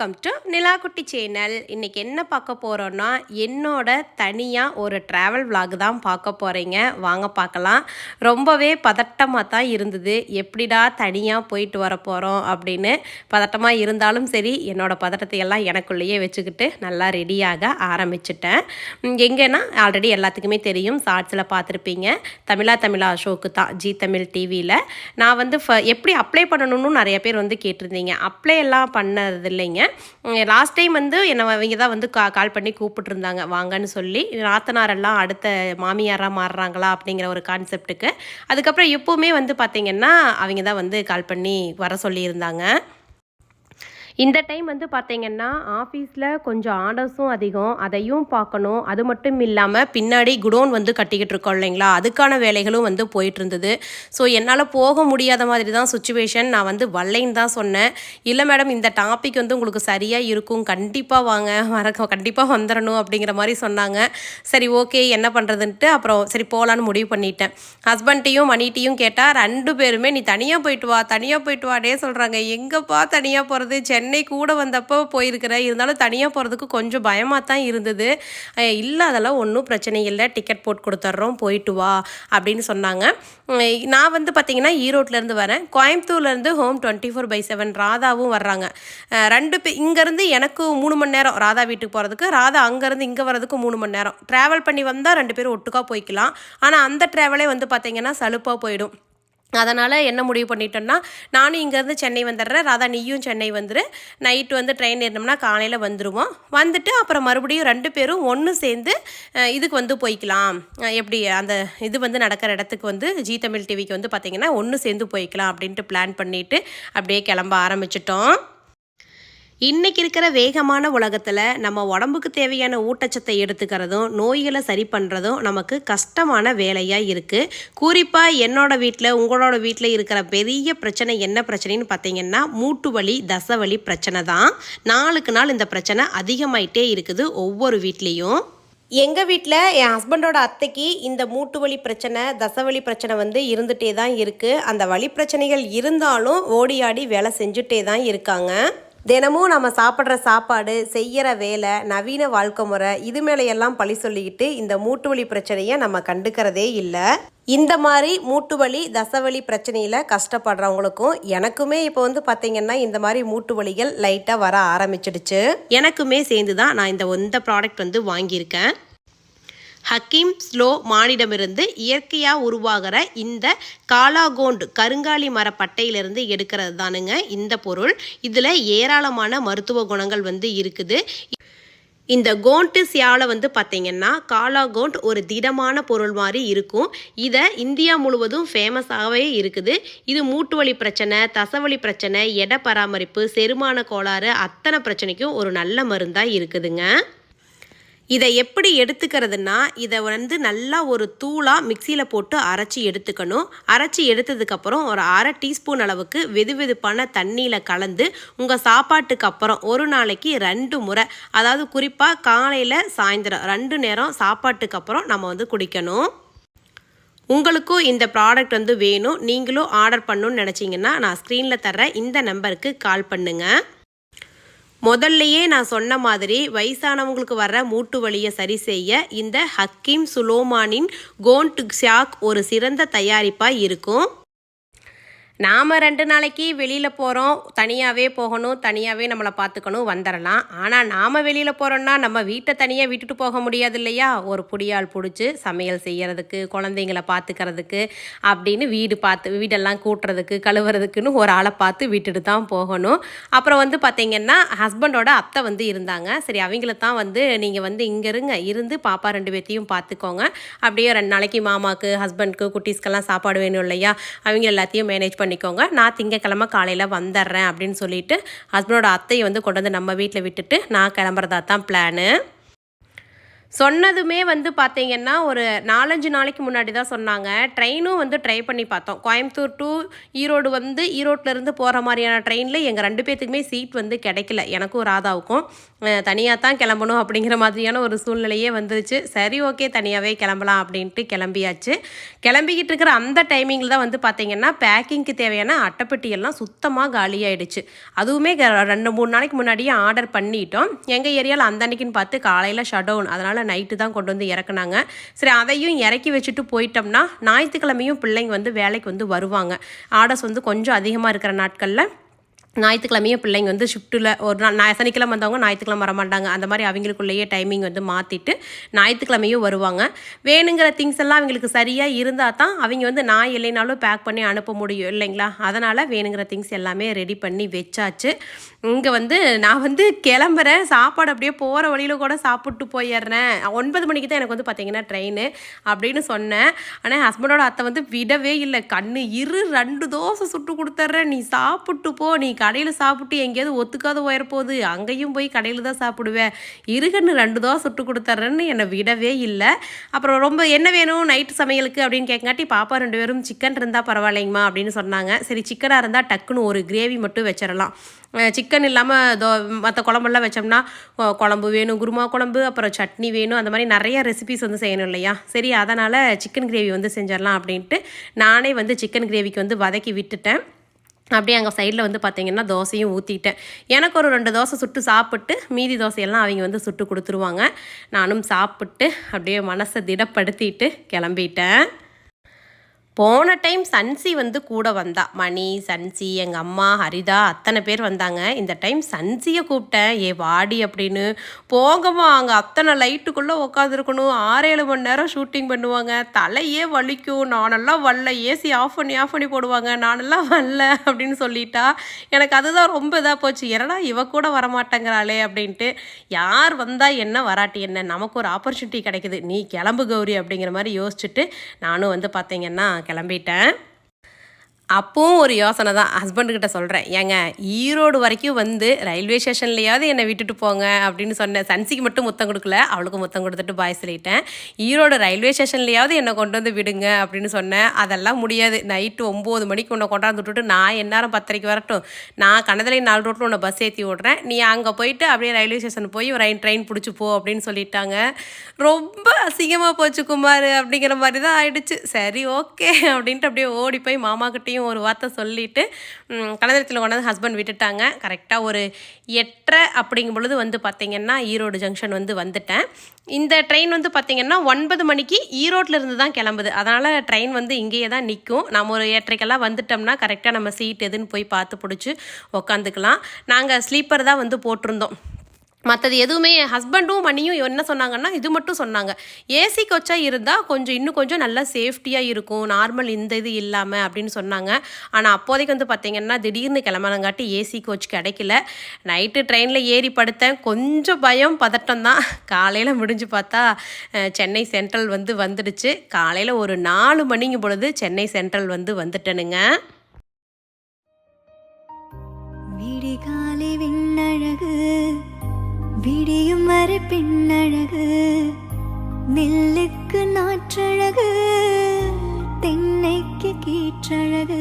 Welcome to Nilakutti channel இன்றைக்கி என்ன பார்க்க போகிறோன்னா என்னோட தனியாக ஒரு ட்ராவல் vlog தான் பார்க்க போகிறீங்க வாங்க பார்க்கலாம். ரொம்பவே பதட்டமாக தான் இருந்தது. எப்படிடா தனியாக போயிட்டு வர போகிறோம் அப்படின்னு பதட்டமாக இருந்தாலும் சரி என்னோட பதட்டத்தை எல்லாம் எனக்குள்ளேயே வச்சுக்கிட்டு நல்லா ரெடியாக ஆரம்பிச்சிட்டேன். எங்கன்னா ஆல்ரெடி எல்லாத்துக்குமே தெரியும். ஷார்ட்ஸில் பார்த்துருப்பீங்க. தமிழா தமிழா ஷோக்கு தான் ஜி தமிழ் டிவியில் நான் வந்து ஃப எப்படி அப்ளை பண்ணணும்னு நிறைய பேர் வந்து கேட்டிருந்தீங்க. அப்ளை எல்லாம் பண்ணது இல்லைங்க. லாஸ்ட் டைம் வந்து என்னை அவங்க தான் வந்து கா கால் பண்ணி கூப்பிட்டுருந்தாங்க. வாங்கன்னு சொல்லி நாத்தனாரெல்லாம் அடுத்த மாமியாராக மாறுறாங்களா அப்படிங்கிற ஒரு கான்செப்ட்டுக்கு அதுக்கப்புறம் எப்போவுமே வந்து பார்த்திங்கன்னா அவங்க தான் வந்து கால் பண்ணி வர சொல்லியிருந்தாங்க. இந்த டைம் வந்து பார்த்தீங்கன்னா ஆஃபீஸில் கொஞ்சம் ஆர்டர்ஸும் அதிகம். அதையும் பார்க்கணும். அது மட்டும் இல்லாமல் பின்னாடி குடோன் வந்து கட்டிக்கிட்டு இருக்கோம் இல்லைங்களா? அதுக்கான வேலைகளும் வந்து போயிட்டு இருந்தது ஸோ என்னால் போக முடியாத மாதிரி தான் சுச்சுவேஷன் நான் வந்து வரலைன்னு தான் சொன்னேன். இல்லை மேடம் இந்த டாபிக் வந்து உங்களுக்கு சரியாக இருக்கும். கண்டிப்பாக வாங்க. வர கண்டிப்பாக வந்துடணும் அப்படிங்கிற மாதிரி சொன்னாங்க. சரி ஓகே என்ன பண்ணுறதுன்ட்டு அப்புறம் சரி போகலான்னு முடிவு பண்ணிட்டேன். ஹஸ்பண்ட்டையும் மணிட்டையும் கேட்டால் ரெண்டு பேருமே நீ தனியாக போயிட்டு வா தனியாக போயிட்டு வாடே சொல்கிறாங்க எங்கேப்பா தனியாக போகிறது சென்னை சென்னை கூட வந்தப்போ போயிருக்கிறேன் இருந்தாலும் தனியாக போகிறதுக்கு கொஞ்சம் பயமாக தான் இருந்தது. இல்லை அதெல்லாம் ஒன்றும் பிரச்சனை இல்லை. டிக்கெட் போட்டு கொடுத்துட்றோம் போயிட்டு வா அப்படின்னு சொன்னாங்க. நான் வந்து பார்த்திங்கன்னா ஈரோட்லேருந்து வரேன். கோயம்புத்தூர்லேருந்து home twenty four by seven ராதாவும் வர்றாங்க. ரெண்டு பே இங்கேருந்து எனக்கு மூணு மணி நேரம். ராதா வீட்டுக்கு போகிறதுக்கு ராதா அங்கேருந்து இங்கே வர்றதுக்கு மூணு மணி நேரம். ட்ராவல் பண்ணி வந்தால் ரெண்டு பேரும் ஒட்டுக்காக போய்க்கலாம். ஆனால் அந்த ட்ராவலே வந்து பார்த்திங்கன்னா சலுப்பாக போயிடும். அதனால் என்ன முடிவு பண்ணிட்டோன்னா நானும் இங்கேருந்து சென்னை வந்துடுறேன். ராதா நீயும் சென்னை வந்துரு. நைட்டு வந்து ட்ரெயின் ஏறினோம்னா காலையில் வந்துடுவோம் வந்துட்டு அப்புறம் மறுபடியும் ரெண்டு பேரும் ஒன்று சேர்ந்து இதுக்கு வந்து போய்க்கலாம். எப்படி அந்த இது வந்து நடக்கிற இடத்துக்கு வந்து ஜி தமிழ் டிவிக்கு வந்து பார்த்திங்கன்னா ஒன்று சேர்ந்து போய்க்கலாம் அப்படின்ட்டு பிளான் பண்ணிவிட்டு அப்படியே கிளம்ப ஆரம்பிச்சிட்டோம். இன்னைக்கு இருக்கிற வேகமான உலகத்தில் நம்ம உடம்புக்கு தேவையான ஊட்டச்சத்தை எடுத்துக்கிறதும் நோய்களை சரி பண்ணுறதும் நமக்கு கஷ்டமான வேலையாக இருக்குது குறிப்பாக என்னோட வீட்டில் உங்களோட வீட்டில் இருக்கிற பெரிய பிரச்சனை என்ன பிரச்சனைன்னு பார்த்தீங்கன்னா மூட்டு வலி தசவலி பிரச்சனை தான். நாளுக்கு நாள் இந்த பிரச்சனை அதிகமாயிட்டே இருக்குது ஒவ்வொரு வீட்லேயும். எங்கள் வீட்டில் என் ஹஸ்பண்டோட அத்தைக்கு இந்த மூட்டு வலி பிரச்சனை தசவலி பிரச்சனை வந்து இருந்துகிட்டே தான் இருக்குது அந்த வலி பிரச்சனைகள் இருந்தாலும் ஓடி ஆடி வேலை செஞ்சுட்டே தான் இருக்காங்க. தினமும் நம்ம சாப்பிட்ற சாப்பாடு செய்கிற வேலை நவீன வாழ்க்கை முறை இது மேலையெல்லாம் பழி சொல்லிக்கிட்டு இந்த மூட்டு வலி பிரச்சனையை நம்ம கண்டுக்கிறதே இல்லை. இந்த மாதிரி மூட்டு வலி தசவலி பிரச்சனையில் கஷ்டப்படுறவங்களுக்கும் எனக்குமே இப்போ வந்து பார்த்தீங்கன்னா இந்த மாதிரி மூட்டு வலிகள் லைட்டாக வர ஆரம்பிச்சிடுச்சு. எனக்குமே சேர்ந்து தான் நான் இந்த இந்த ப்ராடக்ட் வந்து வாங்கியிருக்கேன். ஹக்கீம் ஸ்லோ மானிடமிருந்து இயற்கையாக உருவாகிற இந்த காலாகோண்ட் கருங்காலி மர பட்டையிலிருந்து எடுக்கிறது தானுங்க. இந்த பொருள் இதில் ஏராளமான மருத்துவ குணங்கள் வந்து இருக்குது. இந்த கோண்ட்டு சியால வந்து பார்த்தீங்கன்னா காலாகோண்ட் ஒரு திடமான பொருள் மாதிரி இருக்கும். இதை இந்தியா முழுவதும் ஃபேமஸாகவே இருக்குது. இது மூட்டு வலி பிரச்சனை தசவலி பிரச்சனை எடை பராமரிப்பு செரிமான கோளாறு அத்தனை பிரச்சனைக்கும் ஒரு நல்ல மருந்தாக இருக்குதுங்க. இதை எப்படி எடுத்துக்கிறதுனா இதை வந்து நல்லா ஒரு தூளாக மிக்சியில் போட்டு அரைச்சி எடுத்துக்கணும். அரைச்சி எடுத்ததுக்கப்புறம் ஒரு அரை டீஸ்பூன் அளவுக்கு வெது வெதுப்பான தண்ணியில் கலந்து உங்கள் சாப்பாட்டுக்கு அப்புறம் ஒரு நாளைக்கு ரெண்டு முறை அதாவது குறிப்பாக காலையில் சாயந்தரம் ரெண்டு நேரம் சாப்பாட்டுக்கு அப்புறம் நம்ம வந்து குடிக்கணும். உங்களுக்கும் இந்த ப்ராடக்ட் வந்து வேணும். நீங்களும் ஆர்டர் பண்ணணும்னு நினச்சிங்கன்னா நான் ஸ்க்ரீனில் தர்ற இந்த நம்பருக்கு கால் பண்ணுங்கள் முதல்லையே நான் சொன்ன மாதிரி வயசானவங்களுக்கு வர்ற மூட்டு வலியை சரி செய்ய இந்த ஹக்கீம் சுலோமானின் கோண்ட் ஷாக் ஒரு சிறந்த தயாரிப்பாக இருக்கும். நாம் ரெண்டு நாளைக்கு வெளியில் போகிறோம் தனியாகவே போகணும் தனியாகவே நம்மளை பார்த்துக்கணும் வந்துடலாம். ஆனால் நாம் வெளியில் போகிறோன்னா நம்ம வீட்டை தனியாக விட்டுட்டு போக முடியாது இல்லையா? ஒரு புடியால் பிடிச்சி சமையல் செய்கிறதுக்கு குழந்தைங்கள பார்த்துக்கிறதுக்கு அப்படின்னு வீடு பார்த்து வீடெல்லாம் கூட்டுறதுக்கு கழுவுறதுக்குன்னு ஒரு ஆளை பார்த்து விட்டுட்டு தான் போகணும். அப்புறம் வந்து பார்த்திங்கன்னா ஹஸ்பண்டோட அத்தை வந்து இருந்தாங்க. சரி அவங்கள தான் வந்து நீங்கள் வந்து இங்கே இருங்க. இருந்து பாப்பா ரெண்டு பேர்த்தையும் பார்த்துக்கோங்க. அப்படியே ரெண்டு நாளைக்கு மாமாவுக்கு ஹஸ்பண்ட்க்கு குட்டீஸ்க்கெல்லாம் சாப்பாடு வேணும் இல்லையா? அவங்க எல்லாத்தையும் மேனேஜ் பண்ணி பண்ணிக்கோங்க. நான் திங்கக்கிழமை காலையில் வந்துடுறேன் அப்படின்னு சொல்லிட்டு ஹஸ்பண்டோட அத்தையை வந்து கொண்டு வந்து நம்ம வீட்டில் விட்டுட்டு நான் கிளம்புறதா தான் பிளானு சொன்னதுமே வந்து பார்த்தீங்கன்னா, ஒரு 4, 5 நாளைக்கு முன்னாடி தான் சொன்னாங்க. ட்ரெயினும் வந்து ட்ரை பண்ணி பார்த்தோம். கோயம்புத்தூர் டூ ஈரோடு வந்து ஈரோட்டிலேருந்து போகிற மாதிரியான ட்ரெயினில் எங்கள் ரெண்டு பேர்த்துக்குமே சீட் வந்து கிடைக்கல. எனக்கும் ராதாவுக்கும். தனியாக தான் கிளம்பணும் அப்படிங்கிற மாதிரியான ஒரு சூழ்நிலையே வந்துருச்சு. சரி ஓகே தனியாகவே கிளம்பலாம் அப்படின்ட்டு கிளம்பியாச்சு. கிளம்பிக்கிட்டு இருக்கிற அந்த டைமிங்கில் தான் வந்து பார்த்தீங்கன்னா, பேக்கிங்க்கு தேவையான அட்டைப்பெட்டியெல்லாம் சுத்தமாக காலியாயிடுச்சு. அதுவுமே க 2, 3 நாளைக்கு முன்னாடியே ஆர்டர் பண்ணிட்டோம். எங்கள் ஏரியாவில் அந்த அன்னைக்குன்னு பார்த்து காலையில் ஷட் டவுன் அதனால் நைட்டு தான் கொண்டு வந்து இறக்குனாங்க. சரி அதையும் இறக்கி வச்சுட்டு போயிட்டோம்னா, ஞாயிற்றுக்கிழமையும் பிள்ளைங்க வந்து வேலைக்கு வந்து வருவாங்க. ஆர்டர்ஸ் வந்து கொஞ்சம் அதிகமாக இருக்கிற நாட்களில் ஞாயிற்றுக்கிழமையும் பிள்ளைங்க வந்து ஷிஃப்ட்டில் ஒரு நாள் நான் சனிக்கிழமை வந்தவங்க வர வரமாட்டாங்க. அந்த மாதிரி அவங்களுக்குள்ளேயே டைமிங் வந்து மாற்றிட்டு ஞாயிற்றுக்கிழமையும் வருவாங்க. வேணுங்கிற திங்ஸ் எல்லாம் அவங்களுக்கு சரியாக இருந்தால் தான், அவங்க வந்து நான் இல்லைனாலும் பேக் பண்ணி அனுப்ப முடியும் இல்லைங்களா? அதனால் வேணுங்கிற திங்ஸ் எல்லாமே ரெடி பண்ணி வச்சாச்சு. இங்கே வந்து நான் வந்து கிளம்புறேன். சாப்பாடு அப்படியே போகிற வழியில கூட சாப்பிட்டு போயிடுறேன் ஒன்பது மணிக்கு தான் எனக்கு வந்து பார்த்தீங்கன்னா ட்ரெயினு அப்படின்னு சொன்னேன். ஆனால் ஹஸ்பண்டோட அத்தை வந்து விடவே இல்லை "கண்ணு இரு ரெண்டு தோசை சுட்டு கொடுத்துட்றேன் நீ சாப்பிட்டு போ. நீ கடையில் சாப்பிட்டு எங்கேயாவது ஒத்துக்காத உயரப்போகுது அங்கேயும் போய் கடையில் தான் சாப்பிடுவேன் இருகன்னு ரெண்டு தோசை சுட்டு கொடுத்துட்றேன்னு என்னை விடவே இல்லை அப்புறம் ரொம்ப "என்ன வேணும் நைட்டு சமையலுக்கு?" அப்படின்னு கேட்காட்டி, "பாப்பா ரெண்டு பேரும் சிக்கன் இருந்தால் பரவாயில்லைங்கம்மா" அப்படின்னு சொன்னாங்க. சரி சிக்கனாக இருந்தால் டக்குன்னு ஒரு கிரேவி மட்டும் வச்சிடலாம் சிக்கன் இல்லாமல் தோ மற்ற குழம்பெல்லாம் வச்சோம்னா, குழம்பு வேணும், குருமா குழம்பு, அப்புறம் சட்னி வேணும். அந்த மாதிரி நிறைய ரெசிபிஸ் வந்து செய்யணும் இல்லையா? சரி அதனால் சிக்கன் கிரேவி வந்து செஞ்சிடலாம் அப்படின்ட்டு, நானே வந்து சிக்கன் கிரேவிக்கு வந்து வதக்கி விட்டுட்டேன். அப்படியே அங்கே சைடில் வந்து பார்த்திங்கன்னா தோசையும் ஊற்றிட்டேன் எனக்கு ஒரு ரெண்டு தோசை சுட்டு சாப்பிட்டு, மீதி தோசையெல்லாம் அவங்க வந்து சுட்டு கொடுத்துருவாங்க நானும் சாப்பிட்டு, அப்படியே மனசை திடப்படுத்திட்டு கிளம்பிட்டேன். போன டைம் சன்சி வந்து கூட வந்தா. மணி, சன்சி, எங்கள் அம்மா, ஹரிதா அத்தனை பேர் வந்தாங்க. இந்த டைம் சன்சியை கூப்பிட்டேன். "ஏ வாடி" அப்படின்னு. "போங்கம்மா அங்கே அத்தனை லைட்டுக்குள்ளே உட்காந்துருக்கணும். 6, 7 மணி நேரம் ஷூட்டிங் பண்ணுவாங்க. தலையே வலிக்கும். நானெல்லாம் வரல. ஏசி ஆஃப் பண்ணி ஆஃப் பண்ணி போடுவாங்க. நானெல்லாம் வரல" அப்படின்னு சொல்லிட்டா. எனக்கு அதுதான் ரொம்ப இதாக போச்சு. ஏன்னா இவ கூட வரமாட்டேங்கிறாளே அப்படின்ட்டு. யார் வந்தால் என்ன? வராட்டி என்ன? நமக்கு ஒரு ஆப்பர்ச்சுனிட்டி கிடைக்குது. "நீ கிளம்பு கௌரி" அப்படிங்கிற மாதிரி யோசிச்சுட்டு, நானும் வந்து பார்த்தீங்கன்னா கிளம்பிட்டேன். அப்பவும் ஒரு யோசனை தான். ஹஸ்பண்டுக்கிட்ட சொல்கிறேன் "ஏங்க ஈரோடு வரைக்கும் வந்து ரயில்வே ஸ்டேஷன்லையாவது என்னை விட்டுட்டு போங்க" அப்படின்னு சொன்னேன். சன்சிக்கு மட்டும் முத்தம் கொடுக்கல அவளுக்கு முத்தம் கொடுத்துட்டு பாய் சொல்லிட்டேன். "ஈரோடு ரயில்வே ஸ்டேஷன்லையாவது என்னை கொண்டு வந்து விடுங்க" அப்படின்னு சொன்னேன். அதெல்லாம் முடியாது. நைட்டு ஒம்பது மணிக்கு உன்னை கொண்டாந்து விட்டுட்டு, நான் எந்நேரம் 10:30க்கு வரட்டும். நான் கணதலை நாலு ரோட்டில் உன்னை பஸ் ஏற்றி விடுறேன். நீ அங்கே போயிட்டு அப்படியே ரயில்வே ஸ்டேஷன் போய் ரயின் ட்ரெயின் பிடிச்சி போ அப்படின்னு சொல்லிட்டாங்க. ரொம்ப அசிங்கமாக போச்சு குமார் அப்படிங்கிற மாதிரி தான் ஆயிடுச்சு. சரி ஓகே அப்படின்ட்டு அப்படியே ஓடி போய் மாமாகிட்டயும் ஒரு வார்த்தை சொல்லிட்டு, கலந்தரத்தில் கொண்டாந்து ஹஸ்பண்ட் விட்டுட்டாங்க. கரெக்டாக ஒரு 8:30 அப்படிங்கும் பொழுது வந்து பார்த்திங்கன்னா ஈரோடு ஜங்ஷன் வந்து வந்துட்டேன். இந்த ட்ரெயின் வந்து பார்த்திங்கன்னா ஒன்பது மணிக்கு ஈரோட்டில் இருந்து தான் கிளம்புது. அதனால் ட்ரெயின் வந்து இங்கேயே தான் நிற்கும் நம்ம ஒரு 8:30க்கெல்லாம் வந்துட்டோம்னா, கரெக்டாக நம்ம சீட் எதுன்னு போய் பார்த்து பிடிச்சி உட்காந்துக்கலாம். நாங்கள் ஸ்லீப்பர் தான் வந்து போட்டிருந்தோம். மற்றது எதுவுமே என் ஹஸ்பண்டும், மணியும் என்ன சொன்னாங்கன்னா, இது மட்டும் சொன்னாங்க. "ஏசி கோச்சாக இருந்தால் கொஞ்சம் இன்னும் கொஞ்சம் நல்லா சேஃப்டியாக இருக்கும். நார்மல் இந்த இது இல்லாமல் அப்படின்னு சொன்னாங்க. ஆனால் அப்போதைக்கு வந்து பார்த்திங்கன்னா திடீர்னு கிளம்புனங்காட்டி ஏசி கோச் கிடைக்கல. நைட்டு ட்ரெயினில் ஏறி படுத்தேன். கொஞ்சம் பயம், பதட்டம் தான். காலையில் முடிஞ்சு பார்த்தா, சென்னை சென்ட்ரல் வந்து வந்துடுச்சு. காலையில் ஒரு நாலு மணிங்க பொழுது சென்னை சென்ட்ரல் வந்து வந்துட்டேனுங்க. விடிகாலை விண்ணழகு விடியும் வரை பெண்ணழகு நெல்லுக்கு நாற்றழகு தென்னைக்கு கீற்றழகு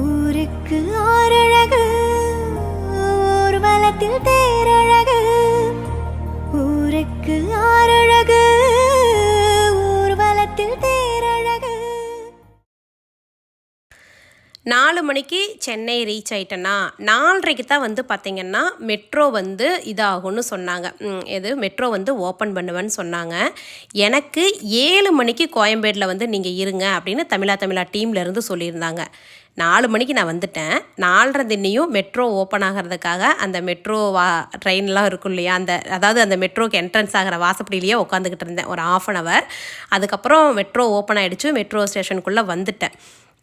ஊருக்கு ஆறழகு ஊர்வலத்தில் தேரழகு ஊருக்கு ஆறழகு. நாலு மணிக்கு சென்னை ரீச் ஆகிட்டேன்னா நாலரைக்கு தான் வந்து பார்த்திங்கன்னா மெட்ரோ வந்து இதாகும்னு சொன்னாங்க. இது எது மெட்ரோ வந்து ஓப்பன் பண்ணுவேன்னு சொன்னாங்க. எனக்கு ஏழு மணிக்கு கோயம்பேடில் வந்து நீங்கள் இருங்க அப்படின்னு தமிழா தமிழா டீம்லேருந்து சொல்லியிருந்தாங்க. நாலு மணிக்கு நான் வந்துட்டேன். நாலரை தின்னையும் மெட்ரோ ஓப்பன் ஆகுறதுக்காக அந்த மெட்ரோ வா ட்ரெயின்லாம் இருக்கும் இல்லையா? அந்த அதாவது அந்த மெட்ரோக்கு என்ட்ரன்ஸ் ஆகிற வாசப்படியிலேயே உட்காந்துக்கிட்டு இருந்தேன். ஒரு 1/2 அன் ஹவர். அதுக்கப்புறம் மெட்ரோ ஓப்பன் ஆகிடுச்சு மெட்ரோ ஸ்டேஷனுக்குள்ளே வந்துட்டேன்.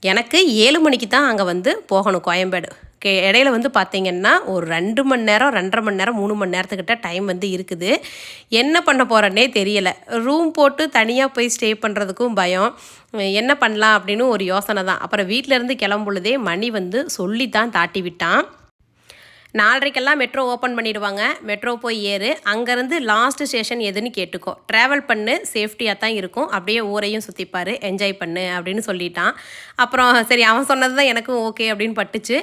எனக்கு ஏழு மணிக்கு தான் அங்கே வந்து போகணும் கோயம்பேடு. கே இடையில வந்து பார்த்தீங்கன்னா, ஒரு ரெண்டு மணி நேரம், 2 1/2 மணி நேரம், மூணு மணி நேரத்துக்கிட்ட டைம் வந்து இருக்குது. என்ன பண்ண போகிறேன்னே தெரியலை ரூம் போட்டு தனியாக போய் ஸ்டே பண்ணுறதுக்கும் பயம். என்ன பண்ணலாம் அப்படின்னு ஒரு யோசனை தான். அப்புறம் வீட்டிலேருந்து கிளம்பும் பொழுதே மணி வந்து சொல்லி தான் தாட்டி விட்டான். நாலரைக்கெல்லாம் மெட்ரோ ஓப்பன் பண்ணிடுவாங்க. மெட்ரோ போய் ஏறு. அங்கேருந்து லாஸ்ட் ஸ்டேஷன் எதுன்னு கேட்டுக்கோ. ட்ராவல் பண்ணு சேஃப்டியாக தான் இருக்கும். அப்படியே ஊரையும் சுற்றிப்பார் என்ஜாய் பண்ணு அப்படின்னு சொல்லிட்டான். அப்புறம் சரி அவன் சொன்னது தான் எனக்கும் ஓகே அப்படின்னு பட்டுச்சு.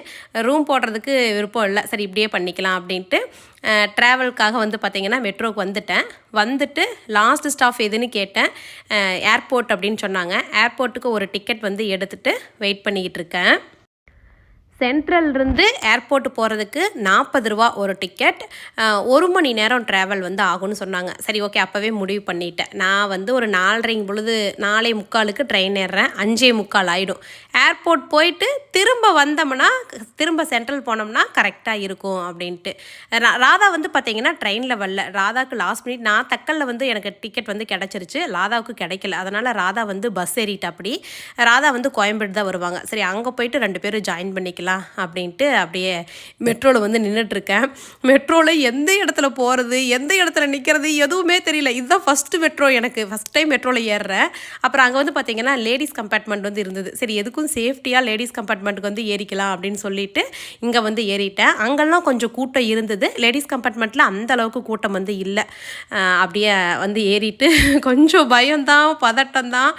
ரூம் போடுறதுக்கு விருப்பம் இல்லை. சரி இப்படியே பண்ணிக்கலாம் அப்படின்ட்டு ட்ராவலுக்காக வந்து பார்த்திங்கன்னா மெட்ரோக்கு வந்துட்டேன். வந்துட்டு லாஸ்ட் ஸ்டாஃப் எதுன்னு கேட்டேன். ஏர்போர்ட் அப்படின்னு சொன்னாங்க. ஏர்போர்ட்டுக்கு ஒரு டிக்கெட் வந்து எடுத்துகிட்டு வெயிட் பண்ணிக்கிட்டு இருக்கேன். சென்ட்ரல்லேருந்து ஏர்போர்ட் போகிறதுக்கு நாற்பது ரூபா ஒரு டிக்கெட். ஒரு மணி நேரம் ட்ராவல் வந்து ஆகும்னு சொன்னாங்க. சரி ஓகே அப்போவே முடிவு பண்ணிட்டேன். நான் வந்து ஒரு நாலரைங்க பொழுது நாலே முக்காலுக்கு ட்ரெயின் ஏறுறேன். அஞ்சே முக்கால் ஆகிடும் ஏர்போர்ட் போயிட்டு திரும்ப வந்தோம்னா திரும்ப சென்ட்ரல் போனோம்னா கரெக்டாக இருக்கும் அப்படின்ட்டு. ரா- ராதா வந்து பார்த்தீங்கன்னா ட்ரெயினில் வரல. ராதாவுக்கு லாஸ்ட் மினிட் நான் தக்கலில் வந்து எனக்கு டிக்கெட் வந்து கிடச்சிருச்சு. ராதாவுக்கு கிடைக்கல. அதனால் ராதா வந்து பஸ் ஏறிட்டு அப்படி ராதா வந்து கோயம்பேடு தான் வருவாங்க. சரி அங்கே போயிட்டு ரெண்டு பேரும் ஜாயின் பண்ணிக்கலாம். அப்படின்ட்டு அப்படியே மெட்ரோவில் வந்து நின்றுட்டுருக்கேன் மெட்ரோவில் எந்த இடத்துல போகிறது எந்த இடத்துல நிற்கிறது எதுவுமே தெரியல. இதுதான் ஃபஸ்ட்டு மெட்ரோ எனக்கு. ஃபஸ்ட் டைம் மெட்ரோவில் ஏறுறேன். அப்புறம் அங்கே வந்து பார்த்தீங்கன்னா லேடிஸ் கம்பார்ட்மெண்ட் வந்து இருந்தது. சரி எதுக்கும் சேஃப்டியாக லேடிஸ் கம்பார்ட்மெண்ட்டுக்கு வந்து ஏறிக்கலாம் அப்படின்னு சொல்லிட்டு இங்கே வந்து ஏறிட்டேன். அங்கெல்லாம் கொஞ்சம் கூட்டம் இருந்தது. லேடிஸ் கம்பார்ட்மெண்ட்டில் அந்த அளவுக்கு கூட்டம் வந்து இல்லை. அப்படியே வந்து ஏறிட்டு கொஞ்சம் பயம்தான் பதட்டம் தான்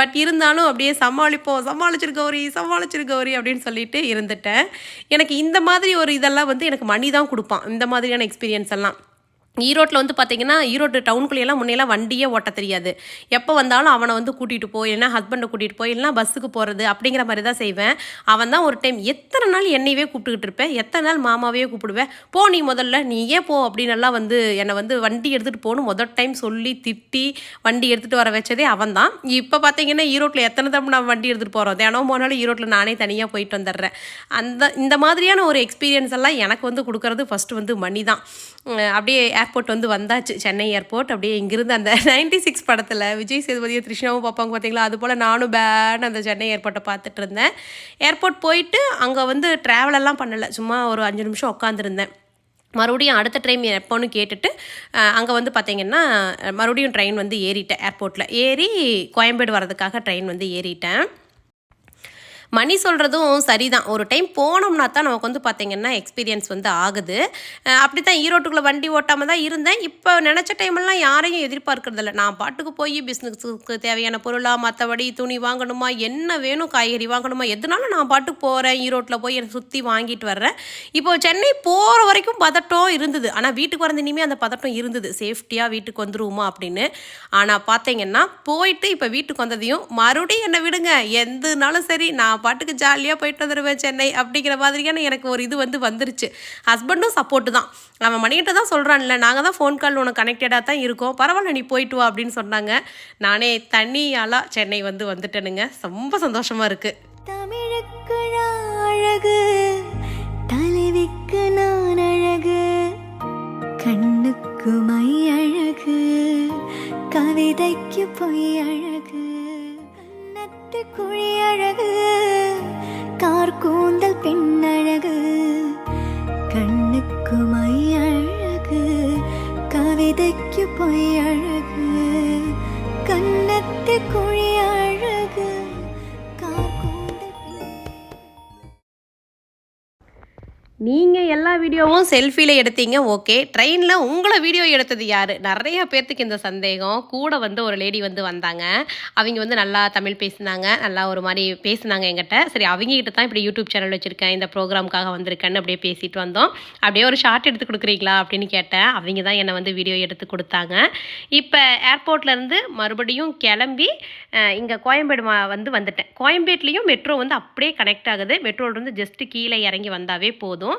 பட் இருந்தாலும் அப்படியே சமாளிப்போம். சமாளிச்சிருக்கோரி சமாளிச்சிருக்கோரி கௌரி அப்படின்னு சொல்லிட்டு இருந்துட்டேன். எனக்கு இந்த மாதிரி ஒரு இதெல்லாம் வந்து எனக்கு மணி தான் கொடுப்பான். இந்த மாதிரியான எக்ஸ்பீரியன்ஸ் எல்லாம். ஈரோட்டில் வந்து பார்த்தீங்கன்னா ஈரோடு டவுனுக்குள்ளேயெல்லாம் முன்னையெல்லாம் வண்டியே ஓட்ட தெரியாது. எப்போ வந்தாலும் அவனை வந்து கூட்டிகிட்டு போய் இல்லைனா ஹஸ்பண்டை கூட்டிகிட்டு போய் இல்லைனா பஸ்ஸுக்கு போகிறது அப்படிங்கிற மாதிரி தான் செய்வேன். அவன் தான் ஒரு டைம் எத்தனை நாள் என்னையவே கூப்பிட்டுக்கிட்டு இருப்பேன். எத்தனை நாள் மாமாவே கூப்பிடுவேன். போ நீ முதல்ல நீயே போ அப்படின்னெல்லாம் வந்து என்னை வந்து வண்டி எடுத்துகிட்டு போகணும். முதல் டைம் சொல்லி திட்டி வண்டி எடுத்துகிட்டு வர வச்சதே அவன் தான். இப்போ பார்த்தீங்கன்னா ஈரோட்டில் எத்தனை தடவை நான் வண்டி எடுத்துகிட்டு போகிறோம் தினம் போனாலும் ஈரோட்டில் நானே தனியாக போயிட்டு வந்துடுறேன். அந்த இந்த மாதிரியான ஒரு எக்ஸ்பீரியன்ஸ் எல்லாம் எனக்கு வந்து கொடுக்கறது ஃபஸ்ட்டு வந்து மணி தான். அப்படியே ஏர்போர்ட் வந்து வந்தாச்சு சென்னை ஏர்போர்ட். அப்படியே இங்கிருந்து அந்த நைன்டி சிக்ஸ் படத்தில் விஜய் சேதுபதியும் திருஷ்ணாவும் பார்ப்பாங்க பார்த்தீங்களா? அது போல் நானும் பேன் அந்த சென்னை ஏர்போர்ட்டை பார்த்துட்டு இருந்தேன். ஏர்போர்ட் போயிட்டு அங்கே வந்து ட்ராவலெல்லாம் எல்லாம் பண்ணலை. சும்மா ஒரு அஞ்சு நிமிஷம் உட்காந்துருந்தேன் மறுபடியும் அடுத்த ட்ரெயின் எப்போன்னு கேட்டுட்டு அங்கே வந்து பார்த்தீங்கன்னா மறுபடியும் ட்ரெயின் வந்து ஏறிட்டேன் ஏர்போர்ட்டில் ஏறி கோயம்பேடு வரதுக்காக ட்ரெயின் வந்து ஏறிட்டேன். மணி சொல்கிறதும் சரிதான். ஒரு டைம் போனோம்னா தான் நமக்கு வந்து பார்த்திங்கன்னா எக்ஸ்பீரியன்ஸ் வந்து ஆகுது. அப்படி தான் ஈரோட்டுக்குள்ளே வண்டி ஓட்டாமல் தான் இருந்தேன். இப்போ நினச்ச டைமெல்லாம் யாரையும் எதிர்பார்க்கறதில்ல நான் பாட்டுக்கு போய் பிஸ்னஸுக்கு தேவையான பொருளாக மற்றபடி துணி வாங்கணுமா என்ன வேணும் காய்கறி வாங்கணுமா எதுனாலும் நான் பாட்டுக்கு போகிறேன் ஈரோட்டில் போய் என்னை சுற்றி வாங்கிட்டு வர்றேன். இப்போ சென்னை போகிற வரைக்கும் பதட்டம் இருந்தது. ஆனால் வீட்டுக்கு வரது இனிமேல் அந்த பதட்டம் இருந்தது. சேஃப்டியாக வீட்டுக்கு வந்துருவோமா அப்படின்னு. ஆனால் பார்த்தீங்கன்னா போயிட்டு இப்போ வீட்டுக்கு வந்ததையும் மறுபடியும் என்னை விடுங்க. எந்தனாலும் சரி நான் நான் பாட்டுக்கு ஜாலியாக போயிட்டு வந்துடுவேன் சென்னை அப்படிங்கிற மாதிரியான எனக்கு ஒரு இது வந்து வந்துருச்சு. ஹஸ்பண்டும் சப்போர்ட்டு தான். அவன் மணிகிட்ட தான் சொல்கிறான்ல நாங்கள் தான் ஃபோன் கால் உனக்கு கனெக்டடாக தான் இருக்கோம். பரவாயில்ல நீ போயிட்டு வா அப்படின்னு சொன்னாங்க. நானே தனியாலாக சென்னை வந்து வந்துட்டேனுங்க. ரொம்ப சந்தோஷமாக இருக்குது தமிழுக்கு அழகு தலைவிக்கு நான் அழகு கண்ணுக்கு மை அழகு கவிதைக்கு பொய் அழகு. கண்ணத்து குழி அழகு கார்கூந்தல் பெண் அழகு கண்ணுக்கு மை அழகு கவிதைக்கு பொய் அழகு கண்ணத்து குழி நீங்கள் எல்லா வீடியோவும் செல்ஃபியில் எடுத்தீங்க ஓகே ட்ரெயினில் உங்களை வீடியோ எடுத்தது யார்? நிறைய பேர்த்துக்கு இந்த சந்தேகம். கூட வந்து ஒரு லேடி வந்து வந்தாங்க. அவங்க வந்து நல்லா தமிழ் பேசினாங்க. நல்லா ஒரு மாதிரி பேசினாங்க எங்கிட்ட சரி அவங்ககிட்ட தான் இப்படி யூடியூப் சேனல் வச்சுருக்கேன். இந்த ப்ரோக்ராமுக்காக வந்திருக்கேன்னு அப்படியே பேசிட்டு வந்தோம். அப்படியே ஒரு ஷார்ட் எடுத்து கொடுக்குறீங்களா அப்படின்னு கேட்டேன். அவங்க தான் என்னை வந்து வீடியோ எடுத்து கொடுத்தாங்க. இப்போ ஏர்போர்ட்லேருந்து மறுபடியும் கிளம்பி இங்கே கோயம்பேடு மா- வந்து வந்துட்டேன். கோயம்பேட்லேயும் மெட்ரோ வந்து அப்படியே கனெக்ட் ஆகுது. மெட்ரோலேருந்து ஜஸ்ட்டு கீழே இறங்கி வந்தாவே போதும்.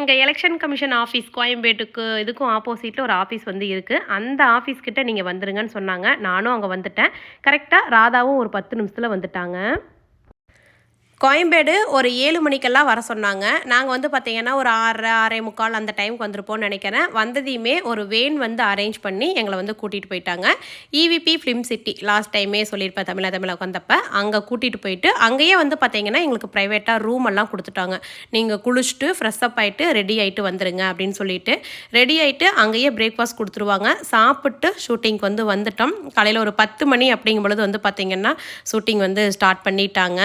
இங்கே எலெக்ஷன் கமிஷன் ஆஃபீஸ் கோயம்பேட்டுக்கு இதுக்கும் ஆப்போசிட்டில் ஒரு ஆஃபீஸ் வந்து இருக்குது அந்த ஆஃபீஸ் கிட்டே நீங்கள் வந்துருங்கன்னு சொன்னாங்க. நானும் அங்கே வந்துட்டேன். கரெக்டாக ராதாவும் ஒரு பத்து நிமிஷத்தில் வந்துட்டாங்க. கோயம்பேடு ஒரு ஏழு மணிக்கெல்லாம் வர சொன்னாங்க. நாங்கள் வந்து பார்த்தீங்கன்னா ஒரு ஆறரை ஆறே முக்கால் அந்த டைமுக்கு வந்திருப்போம்னு நினைக்கிறேன். வந்ததையுமே ஒரு வேன் வந்து அரேஞ்ச் பண்ணி எங்களை வந்து கூட்டிகிட்டு போயிட்டாங்க. இவிபி ஃபிலிம் சிட்டி லாஸ்ட் டைமே சொல்லியிருப்பேன் தமிழா தமிழை வந்தப்போ அங்கே கூட்டிகிட்டு போயிட்டு அங்கேயே வந்து பார்த்தீங்கன்னா எங்களுக்கு ப்ரைவேட்டாக ரூம் எல்லாம் கொடுத்துட்டாங்க. நீங்கள் குளிச்சுட்டு ஃப்ரெஷ் அப் ஆகிட்டு ரெடி ஆகிட்டு வந்துடுங்க அப்படின்னு சொல்லிட்டு ரெடி ஆகிட்டு அங்கேயே பிரேக்ஃபாஸ்ட் கொடுத்துருவாங்க. சாப்பிட்டு ஷூட்டிங்க்கு வந்து வந்துட்டோம். காலையில் ஒரு பத்து மணி அப்படிங்கும் பொழுது வந்து பார்த்தீங்கன்னா ஷூட்டிங் வந்து ஸ்டார்ட் பண்ணிட்டாங்க.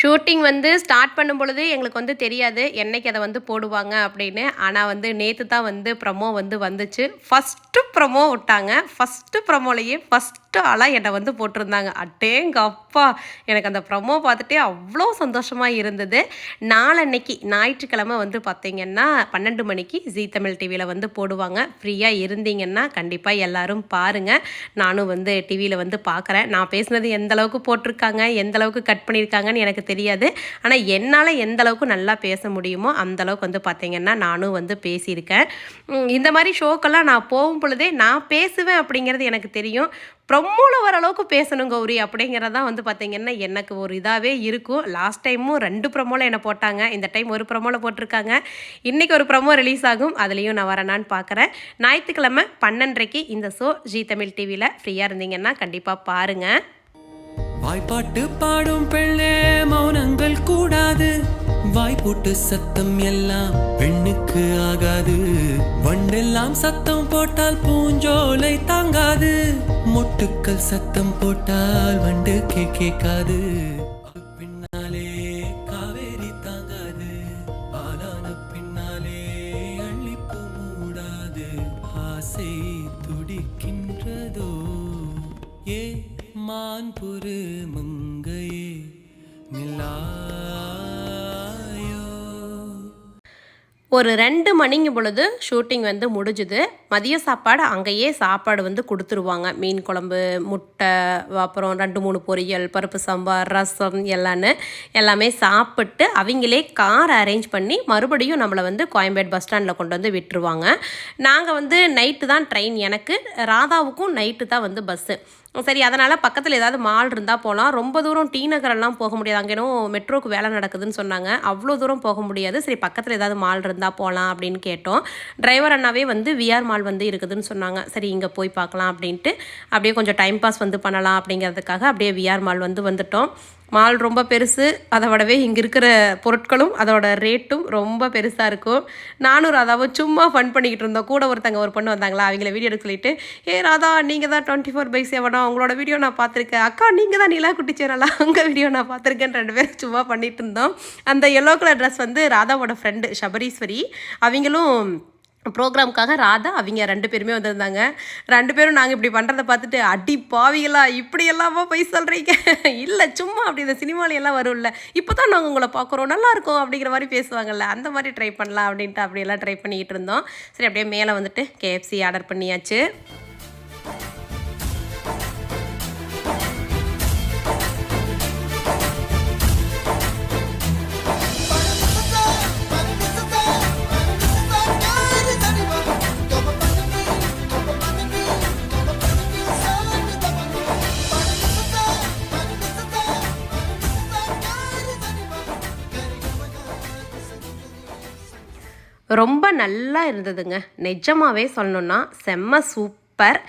ஷூட்டிங் வந்து ஸ்டார்ட் பண்ணும் பொழுது எங்களுக்கு வந்து தெரியாது என்னைக்கு அதை வந்து போடுவாங்க அப்படின்னு. ஆனால் வந்து நேற்று தான் வந்து ப்ரமோ வந்து வந்துச்சு. ஃபஸ்ட்டு ப்ரமோ விட்டாங்க. ஃபஸ்ட்டு ப்ரமோலையே ஃபஸ்ட்டு ஆளாக என்னை வந்து போட்டிருந்தாங்க. அட்டேங்க அப்பா எனக்கு அந்த ப்ரமோ பார்த்துட்டே அவ்வளோ சந்தோஷமாக இருந்தது. நாளன்னைக்கு ஞாயிற்றுக்கிழமை வந்து பார்த்தீங்கன்னா பன்னெண்டு மணிக்கு ஜீ தமிழ் டிவியில் வந்து போடுவாங்க. ஃப்ரீயாக இருந்தீங்கன்னா கண்டிப்பாக எல்லாரும் பாருங்கள் நானும் வந்து டிவியில் வந்து பார்க்குறேன். நான் பேசுனது எந்த அளவுக்கு போட்டிருக்காங்க எந்த அளவுக்கு கட் பண்ணியிருக்காங்கன்னு எனக்கு தெரியாது. ஆனால் என்னால் எந்த அளவுக்கு நல்லா பேச முடியுமோ அந்தளவுக்கு வந்து பார்த்திங்கன்னா நானும் வந்து பேசியிருக்கேன். இந்த மாதிரி ஷோக்கெல்லாம் நான் போகும் பொழுதே நான் பேசுவேன் அப்படிங்கிறது எனக்கு தெரியும். ப்ரொமோவில் வர அளவுக்கு பேசணும் கௌரி அப்படிங்கிறதான் வந்து பார்த்திங்கன்னா எனக்கு ஒரு இதாகவே இருக்கும். லாஸ்ட் டைமும் ரெண்டு ப்ரொமோவில் என்னை போட்டாங்க. இந்த டைம் ஒரு ப்ரொமோவில் போட்டிருக்காங்க. இன்றைக்கி ஒரு ப்ரொமோ ரிலீஸ் ஆகும். அதுலேயும் நான் வரேனான்னு பார்க்குறேன் ஞாயிற்றுக்கிழமை பன்னெண்டரைக்கு இந்த ஷோ ஜி தமிழ் டிவியில் ஃப்ரீயாக இருந்தீங்கன்னா கண்டிப்பாக பாருங்கள் வாய்ப்பாட்டு பாடும் பெண்ணே மௌனங்கள் கூடாது. வாய்ப்போட்டு சத்தம் எல்லாம் பெண்ணுக்கு ஆகாது. வண்டெல்லாம் சத்தம் போட்டால் பூஞ்சோலை தாங்காது. மொட்டுக்கள் சத்தம் போட்டால் வண்டு கே கேட்காது. பின்னாலே காவேரி தாங்காது. ஆளான பின்னாலே அள்ளிப்பு மூடாது. ஆசை துடிக்கின்றதோ மான்புரு மங்கை நிலாயோ ஒரு ரெண்டு மணிங்க பொழுது ஷூட்டிங் வந்து முடிஞ்சுது. மதிய சாப்பாடு அங்கேயே சாப்பாடு வந்து கொடுத்துருவாங்க. மீன் குழம்பு முட்டை அப்புறம் ரெண்டு மூணு பொரியல் பருப்பு சாம்பார் ரசம் எல்லான்னு எல்லாமே சாப்பிட்டு அவங்களே கார் அரேஞ்ச் பண்ணி மறுபடியும் நம்மளை வந்து கோயம்பேடு பஸ் ஸ்டாண்டில் கொண்டு வந்து விட்டுருவாங்க. நாங்கள் வந்து நைட்டு தான் ட்ரெயின் எனக்கு. ராதாவுக்கும் நைட்டு தான் வந்து பஸ்ஸு. சரி அதனால் பக்கத்தில் ஏதாவது மால் இருந்தால் போகலாம் ரொம்ப தூரம் டி நகரெல்லாம் போக முடியாது. அங்கே மெட்ரோக்கு வேலை நடக்குதுன்னு சொன்னாங்க. அவ்வளோ தூரம் போக முடியாது. சரி பக்கத்தில் ஏதாவது மால் இருந்தால் போகலாம் அப்படின்னு கேட்டோம். டிரைவர் அண்ணாவே வந்து விஆர் மால் வந்து இருக்குதுன்னு சொன்னாங்க. சரி இங்கே போய் பார்க்கலாம் அப்படின்ட்டு. அப்படியே கொஞ்சம் டைம் பாஸ் வந்து பண்ணலாம் அப்படிங்கிறதுக்காக அப்படியே விஆர் மால் வந்து வந்துட்டோம். மால் ரொம்ப பெருசு. அதை விடவே இங்கே இருக்கிற பொருட்களும் அதோட ரேட்டும் ரொம்ப பெருசாக இருக்கும். நானும் ராதாவும் சும்மா ஃபன் பண்ணிக்கிட்டு இருந்தோம். கூட ஒருத்தங்க ஒரு பொண்ணு வந்தாங்களா? அவங்கள வீடியோ எடுக்க சொல்லிட்டு ஏ ராதா நீங்கள் தான் டுவெண்ட்டி ஃபோர் பை செவனா உங்களோட வீடியோ நான் பார்த்துருக்கேன். அக்கா நீங்கள் தான் நிலா குட்டி சேரலா உங்கள் வீடியோ நான் பார்த்துருக்கேன் ரெண்டு பேரும் சும்மா பண்ணிட்டு இருந்தோம். அந்த எல்லோ கலர் ட்ரெஸ் வந்து ராதாவோட ஃப்ரெண்டு சபரீஸ்வரி அவங்களும் ப்ரோக்ராம்க்காக ராதா அவங்க ரெண்டு பேருமே வந்திருந்தாங்க ரெண்டு பேரும் நாங்கள் இப்படி பண்ணுறதை பார்த்துட்டு அடி பாவிகளா இப்படி எல்லாமா போய் சொல்கிறீங்க இல்லை சும்மா அப்படி இந்த சினிமாலையெல்லாம் எல்லாம் வரும்ல இப்போ தான் நாங்கள் உங்களை பார்க்குறோம் நல்லாயிருக்கும் அப்படிங்கிற மாதிரி பேசுவாங்கல்ல அந்த மாதிரி ட்ரை பண்ணலாம் அப்படின்ட்டு அப்படியெல்லாம் ட்ரை பண்ணிக்கிட்டு இருந்தோம். சரி அப்படியே மேலே வந்துட்டு கேஎஃப்சி ஆர்டர் பண்ணியாச்சு. ரொம்ப நல்லா இருந்ததுங்க. நிஜமாவே சொல்லணுன்னா செம்ம சூப்பர்.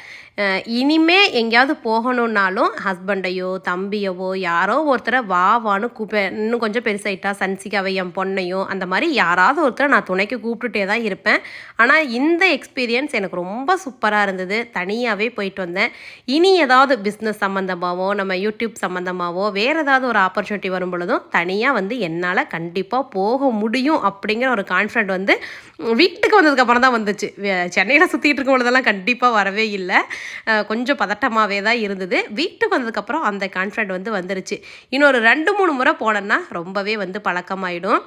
இனிமே எங்கேயாவது போகணுன்னாலும் ஹஸ்பண்டையோ தம்பியவோ யாரோ ஒருத்தரை வா வான்னு கூப்ப இன்னும் கொஞ்சம் பெருசாயிட்டா சன்சிகாவை என் பொண்ணையோ அந்த மாதிரி யாராவது ஒருத்தரை நான் துணைக்கு கூப்பிட்டுட்டே தான் இருப்பேன். ஆனால் இந்த எக்ஸ்பீரியன்ஸ் எனக்கு ரொம்ப சூப்பராக இருந்தது. தனியாகவே போயிட்டு வந்தேன். இனி ஏதாவது பிஸ்னஸ் சம்மந்தமாகவோ நம்ம யூடியூப் சம்மந்தமாகவோ வேறு ஏதாவது ஒரு ஆப்பர்ச்சுனிட்டி வரும் பொழுதும் தனியாக வந்து என்னால் கண்டிப்பாக போக முடியும் அப்படிங்கிற ஒரு கான்ஃபிடென்ட் வந்து வீட்டுக்கு வந்ததுக்கப்புறம் தான் வந்துச்சு. சென்னையில் சுற்றிட்டு இருக்கும் பொழுதெல்லாம் கண்டிப்பாக வரவே இல்லை. கொஞ்சம் பதட்டமாகவே தான் இருந்தது. வீட்டுக்கு வந்ததுக்கப்புறம் அந்த கான்ஃபிடென்ட் வந்து வந்துருச்சு. இன்னொரு ரெண்டு மூணு முறை போனேன்னா ரொம்பவே வந்து பழக்கமாயிடும்.